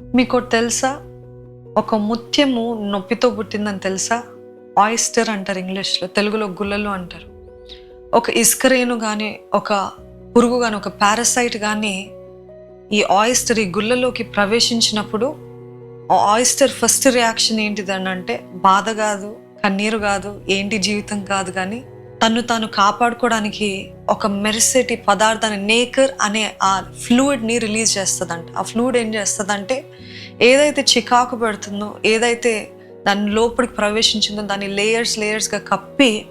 మీకు తెలుసా? ఒక ముత్యము నొప్పితో పుట్టిందని తెలుసా? ఆయిస్టర్ అంటారు ఇంగ్లీష్లో తెలుగులో గుల్లలు అంటారు. ఒక ఇస్కరేను కానీ ఒక పురుగు కానీ ఒక పారసైట్ కానీ ఈ ఆయిస్టర్ ఈ గుల్లలోకి ప్రవేశించినప్పుడు ఆ ఆయిస్టర్ ఫస్ట్ రియాక్షన్ ఏంటిదని అంటే బాధ కాదు కన్నీరు కాదు ఏంటి జీవితం కాదు కానీ తను తాను కాపాడుకోవడానికి ఒక మెరిసేటి పదార్థాన్ని నేకర్ అనే ఆ ఫ్లూయిడ్ని రిలీజ్ చేస్తుందంట. ఆ ఫ్లూయిడ్ ఏం చేస్తుందంటే ఏదైతే చికాకు పెడుతుందో ఏదైతే దాని లోపలికి ప్రవేశించిందో దాన్ని లేయర్స్ లేయర్స్గా కప్పి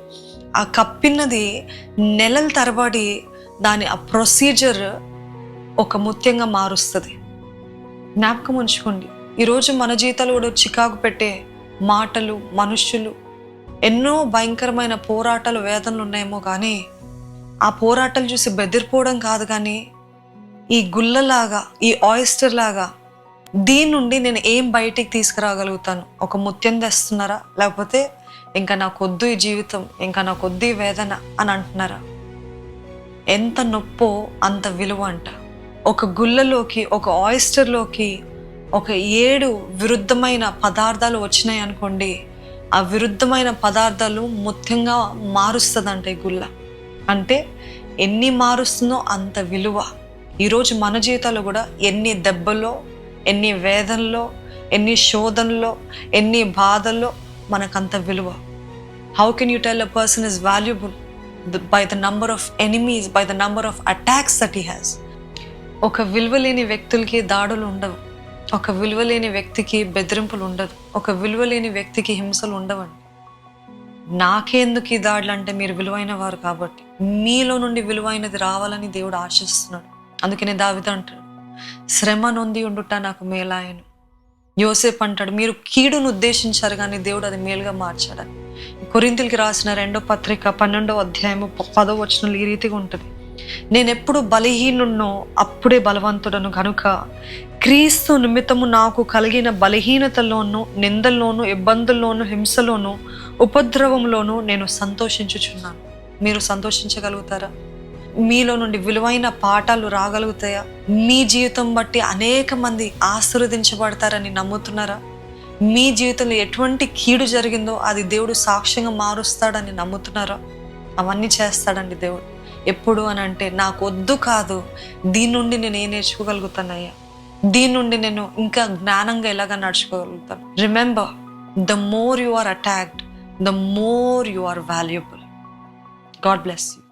ఆ కప్పినది నెలల తరబడి దాని ఆ ప్రొసీజర్ ఒక ముత్యంగా మారుస్తుంది. జ్ఞాపకం ఉంచుకోండి. ఈరోజు మన జీవితాలు కూడా చికాకు పెట్టే మాటలు మనుషులు ఎన్నో భయంకరమైన పోరాటాలు వేదనలు ఉన్నాయేమో కానీ ఆ పోరాటాలు చూసి బెదిరిపోవడం కాదు కానీ ఈ గుల్లలాగా ఈ ఆయిస్టర్ లాగా దీని నుండి నేను ఏం బయటికి తీసుకురాగలుగుతాను? ఒక ముత్యం తెస్తున్నారా? లేకపోతే ఇంకా నా వద్దు ఈ జీవితం ఇంకా నా కొద్ది ఈ వేదన అని అంటున్నారా? ఎంత నొప్పో అంత విలువ అంట. ఒక గుల్లలోకి ఒక ఆయిస్టర్లోకి ఒక ఏడు విరుద్ధమైన పదార్థాలు వచ్చినాయి అనుకోండి ఆ విరుద్ధమైన పదార్థాలు మొత్తంగా మారుస్తుందంట ఈ గుళ్ళ. అంటే ఎన్ని మారుస్తుందో అంత విలువ. ఈరోజు మన జీవితాలు కూడా ఎన్ని దెబ్బల్లో ఎన్ని వేదనలో ఎన్ని శోధనలో ఎన్ని బాధల్లో మనకంత విలువ. How can you tell a person is valuable by the number of enemies by the number of attacks that he has ఒక విలువ లేని వ్యక్తులకి దాడులు ఉండవు. ఒక విలువ లేని వ్యక్తికి బెదిరింపులు ఉండదు. ఒక విలువ లేని వ్యక్తికి హింసలు ఉండవండి. నాకెందుకు ఈ దాడులు అంటే మీరు విలువైన వారు కాబట్టి. మీలో నుండి విలువైనది రావాలని దేవుడు ఆశిస్తున్నాడు. అందుకనే దావిద అంటాడు శ్రమ నొంది ఉండుట నాకు మేలాయను యోసేపు అంటాడు మీరు కీడును ఉద్దేశించారు కానీ దేవుడు అది మేలుగా మార్చాడని కొరింతలకి రాసిన రెండో పత్రిక పన్నెండో అధ్యాయము పదో వచనంలో ఈ రీతిగా ఉంటుంది. నేను ఎప్పుడు బలహీనున్నో అప్పుడే బలవంతుడను కనుక క్రీస్తు నిమిత్తము నాకు కలిగిన బలహీనతల్లోనూ నిందల్లోనూ ఇబ్బందుల్లోనూ హింసలోనూ ఉపద్రవంలోనూ నేను సంతోషించుచున్నాను. మీరు సంతోషించగలుగుతారా? మీలో నుండి విలువైన పాఠాలు రాగలుగుతాయా? మీ జీవితం బట్టి అనేక మంది ఆశీర్వదించబడతారని నమ్ముతున్నారా? మీ జీవితంలో ఎటువంటి కీడు జరిగిందో అది దేవుడు సాక్ష్యంగా మారుస్తాడని నమ్ముతున్నారా? అవన్నీ చేస్తాడండి దేవుడు. ఎప్పుడు అని అంటే నాకు వద్దు కాదు దీని నుండి నేను ఏం నేర్చుకోగలుగుతానయ్యా? దీని నుండి నేను ఇంకా జ్ఞానంగా ఎలాగా నడుచుకోగలుగుతాను? Remember the more you are attacked the more you are valuable God bless you